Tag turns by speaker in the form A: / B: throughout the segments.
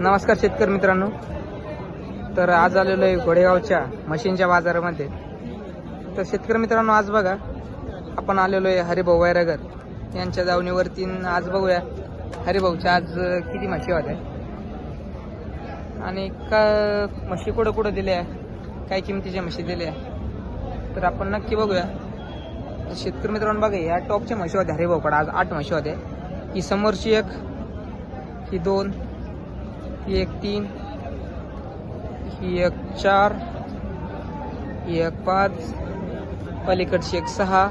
A: नमस्कार शेतकरी मित्रांनो. तर आज आलेलो आहे घोडेगावच्या मशीनच्या बाजारामध्ये. तर शेतकरी मित्रांनो आज बघा आपण आलेलो आहे हरिभाऊ वैरागर यांच्या दावणीवरती आज बघूया हरिभाऊच्या आज किती म्हशी होत्या. आणि का म्हशी कुठं कुठं दिल्या काय किमतीच्या म्हशी दिल्या. तर आपण नक्की बघूया. शेतकरी मित्रांनो बघा या टॉपच्या म्हशी होत्या हरिभाऊकडे आज आठ म्हशी होत्या. ही समोरची एक ही दोन ही एक तीन ही एक चार ही एक पाच पलीकडची एक सहा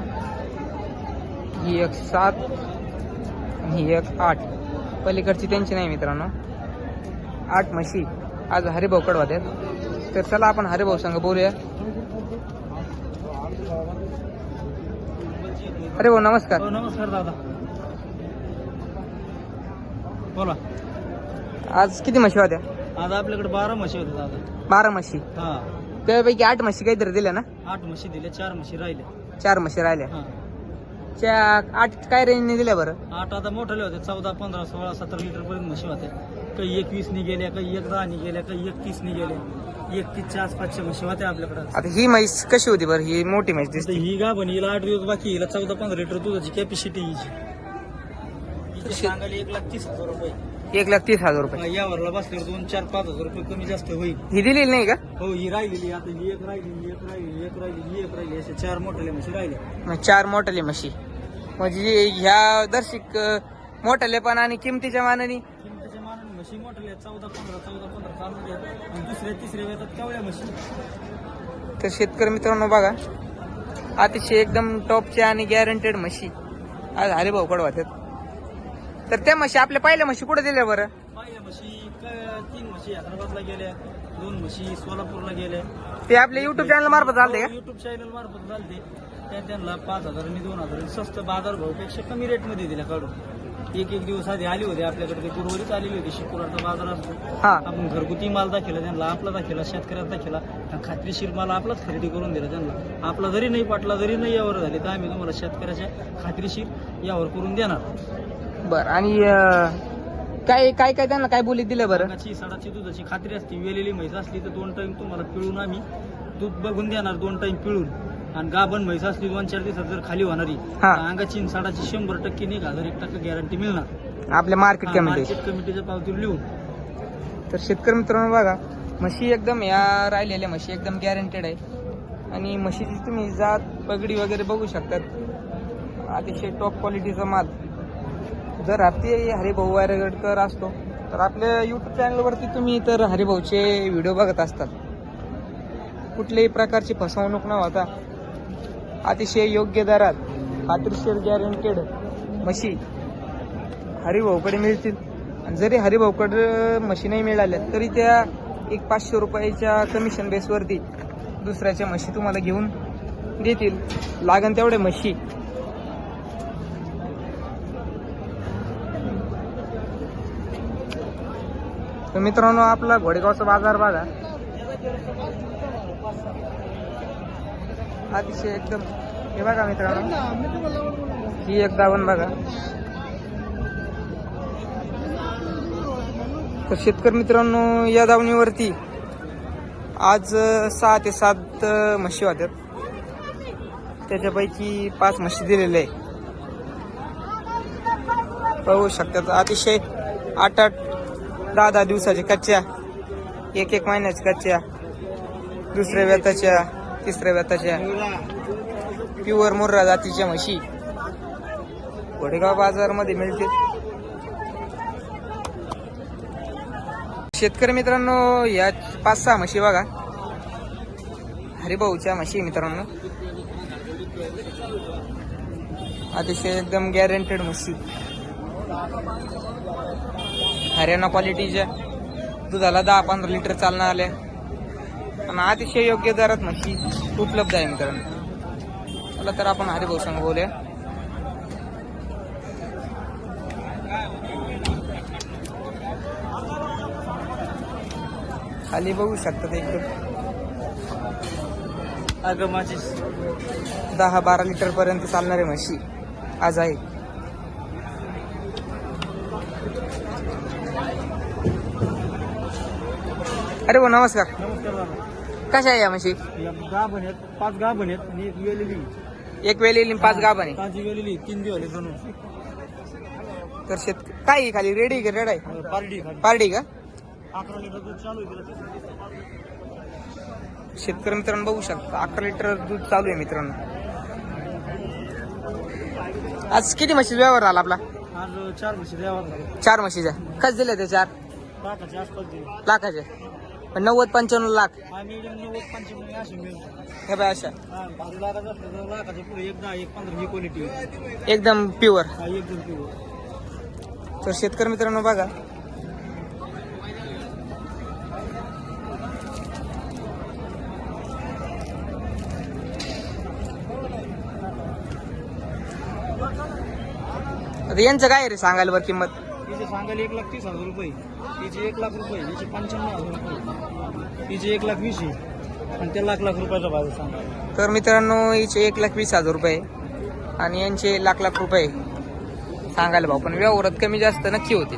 A: ही एक सात ही एक आठ. पलीकडची त्यांची नाही मित्रांनो. आठ म्हशी. आज हरिभाऊ कडवात तर चला आपण हरिभाऊ संग बोलूया. अरे भाऊ नमस्कार
B: हो, नमस्कार दादा. बोला.
A: आज किती म्हशी होत्या?
B: आज आपल्याकडे बारा म्हशी होत्या दादा.
A: बारा म्हशी.
B: हा.
A: त्यापैकी आठ म्हशी काहीतरी दिल्या ना?
B: आठ म्हशी दिल्या चार म्हशी राहिल्या.
A: चार म्हशी राहिल्या.
B: हा.
A: आठ काय रेंजने दिल्या बरं?
B: आठ आता मोठ्याले होते चौदा पंधरा सोळा सतरा लिटर पर्यंत म्हशी होत्या. काही एकवीसनी गेल्या काही एक दहानी गेल्या काही एकतीसनी गेल्या. एकतीसच्या आसपासच्या म्हशी होत्या आपल्याकडे.
A: आता ही म्हैस कशी होती बरं? ही मोठी म्हैस
B: आता
A: दिसते.
B: ही गाभण हिला आठ दिवस बाकी हिला चौदा पंधरा लिटर दुधाची कॅपॅसिटी हिची. हिची सांगायला एक लाख तीस हजार रुपये.
A: एक लाख तीस हजार रुपये.
B: यावरला बसल्यावर दोन चार पाच हजार रुपये कमी जास्त होईल.
A: ही दिलेली नाही का?
B: हो ही राहिलेली आता ही एक राहिली ही एक राहिली ही एक राहिली ही एक राहिली. असे चार मोठ्या म्हशी राहिल्या.
A: मग चार मोठाले म्हशी म्हणजे ह्या दर्शिक मोठालेपण आणि किमतीच्या मानाने.
B: किमतीच्या मानाने म्हशी मोठ्या चौदा पंधरा चौदा पंधरा चालू आणि दुसऱ्या तिसऱ्या वेळात केवढ्या म्हशी?
A: तर शेतकरी मित्रांनो बघा अतिशय एकदम टॉपच्या आणि गॅरंटेड म्हशी. आज हरिभाऊ कडवातात तर त्या म्हशी आपल्या पहिल्या म्हशी कुठे दिल्या बरं?
B: पहिल्या म्हशी क- तीन म्हशी हैदराबादला गेल्या दोन म्हशी सोलापूरला गेल्या.
A: ते आपल्या युट्यूब चॅनल मार्फत चालते का?
B: युट्यूब चॅनल मार्फत चालते त्या त्यांना पाच हजार आणि दोन हजार. स्वस्त बाजार भावपेक्षा कमी रेटमध्ये दिल्या काढून. एक एक दिवस आधी आली होती. आपल्याकडे ते गुरुवारीच आलेली होती. शुक्रवारचा बाजार असतो.
A: हा.
B: आपण घरगुती माल दाखवला त्यांना आपला दाखवला शेतकऱ्याचा दाखवला आणि खात्रीशीर माल आपलाच खरेदी करून दिला त्यांना. आपला जरी नाही पाटला जरी नाही यावर झाले तर आम्ही तुम्हाला शेतकऱ्याच्या खात्रीशीर यावर करून देणार.
A: बर आणि अं, काय काय काय त्यांना काय बोलीत दिलं बरं?
B: अंगाची सडाची दुधाची खात्री असते. वेलेली म्हैस असली तर दोन टाइम तुम्हाला पिळून आम्ही दूध बघून देणार दोन टाइम पिळून. आणि गाभण म्हैस असली दोन चार दिवसात जर खाली होणारी
A: हा.
B: तर अंगाची आणि सडाची शंभर टक्के एक हजार एक टक्के गॅरंटी मिळणार.
A: आपल्या मार्केट कमिटी
B: मार्केट कमिटीच्या पावतीवर लिहून.
A: तर शेतकरी मित्रांनो बघा म्हशी एकदम या राहिलेल्या म्हशी एकदम गॅरंटेड आहे. आणि म्हशीची तुम्ही जात पगडी वगैरे बघू शकतात. अतिशय टॉप क्वालिटीचा माल. जर हप्ते हरिभाऊ वायरगडकर असतो तर आपल्या यूट्यूब चॅनलवरती तुम्ही तर हरिभाऊचे व्हिडिओ बघत असतात. कुठल्याही प्रकारची फसवणूक न होता अतिशय योग्य दरात खात्रीशीर गॅरंटेड म्हशी हरिभाऊकडे मिळतील. आणि जरी हरिभाऊकडे म्हशी नाही मिळाल्या तरी त्या एक पाचशे रुपयाच्या कमिशन बेसवरती दुसऱ्याच्या म्हशी तुम्हाला घेऊन देतील. लागन तेवढे म्हशी तर मित्रांनो आपला घोडेगावचा बाजार बघा. अतिशय एकदम हे बघा मित्रांनो. ही एक दावण बघा. तर शेतकरी मित्रांनो या दावणीवरती आज सहा ते सात म्हशी होत्या त्याच्यापैकी पाच म्हशी दिलेल्या आहे पाहू शकतात. अतिशय आठ आठ दहा दहा दिवसाच्या कच्च्या. एक एक महिन्याच्या कच्च्या. दुसऱ्या व्यताच्या तिसऱ्या व्यताच्या. प्युअर मुर्रा जातीच्या म्हशी. घोडेगाव बाजारमध्ये मिळते. शेतकरी मित्रांनो या पाच सहा म्हशी बघा. हरिभाऊच्या म्हशी मित्रांनो. अतिशय एकदम गॅरंटेड म्हशी. हरियाणा क्वालिटीच्या दुधाला दहा पंधरा लिटर चालणार आल्या. आणि अतिशय योग्य दरात म्हशी उपलब्ध आहे मित्रांनो. चला तर आपण हरिभाऊ संग बोलूया. खाली बघू शकतात एकदम
B: अगं माझी
A: दहा बारा लिटर पर्यंत चालणारे म्हशी. आज आहे. अरे भाऊ नमस्कार.
B: नमस्कार दादा
A: कशा आहे या म्हशी?
B: या गाभण आहेत पाच गाभण आहेत आणि एक वेलेली.
A: एक वेळ येईल पाच गाभ आहे.
B: ताजी वेलेली तीन दिवस दोन
A: तर शेत काय आहे खाली? रेडी का? रेड आहे?
B: पार्टी खाली.
A: पार्टी का?
B: अकरा लिटर दूध चालू आहे तिला.
A: शेतकरी मित्रांनो बघू शकता. अकरा लिटर दूध चालू आहे मित्रांनो. आज किती म्हशी व्यवहार झाला आपला?
B: आज चार म्हशी द्यावा झाले
A: चार म्हशीच्या कस दिले ते चार?
B: लाखाच्या आसपास
A: लाखाचे. पण नव्वद पंच्याण्णव लाख.
B: हा मिडियम नव्वद पंच्याण्णव अशी मिळून
A: हे बाय अशा.
B: हा पाच लाखाचं असलं तर लाखाच्या पुढे एक दहा एक पंधरा ही क्वालिटी
A: एकदम प्युअर
B: एकदम पिवळ
A: तर शेतकरी मित्रांनो बघा आता यांचं काय रे सांगायला बरं किंमत?
B: तिचे सांगायला एक लाख तीस हजार रुपये. तिचे एक लाख रुपये तिचे पंच्याण्णव हजार रुपये. तिचे एक लाख वीस आहे. आणि ते लाख लाख रुपयाचा बाजार सांगा
A: तर मित्रांनो हिचे एक लाख वीस हजार रुपये. आणि यांचे लाख लाख रुपये. सांगायला भाऊ पण व्यवहारात कमी जास्त नक्की होते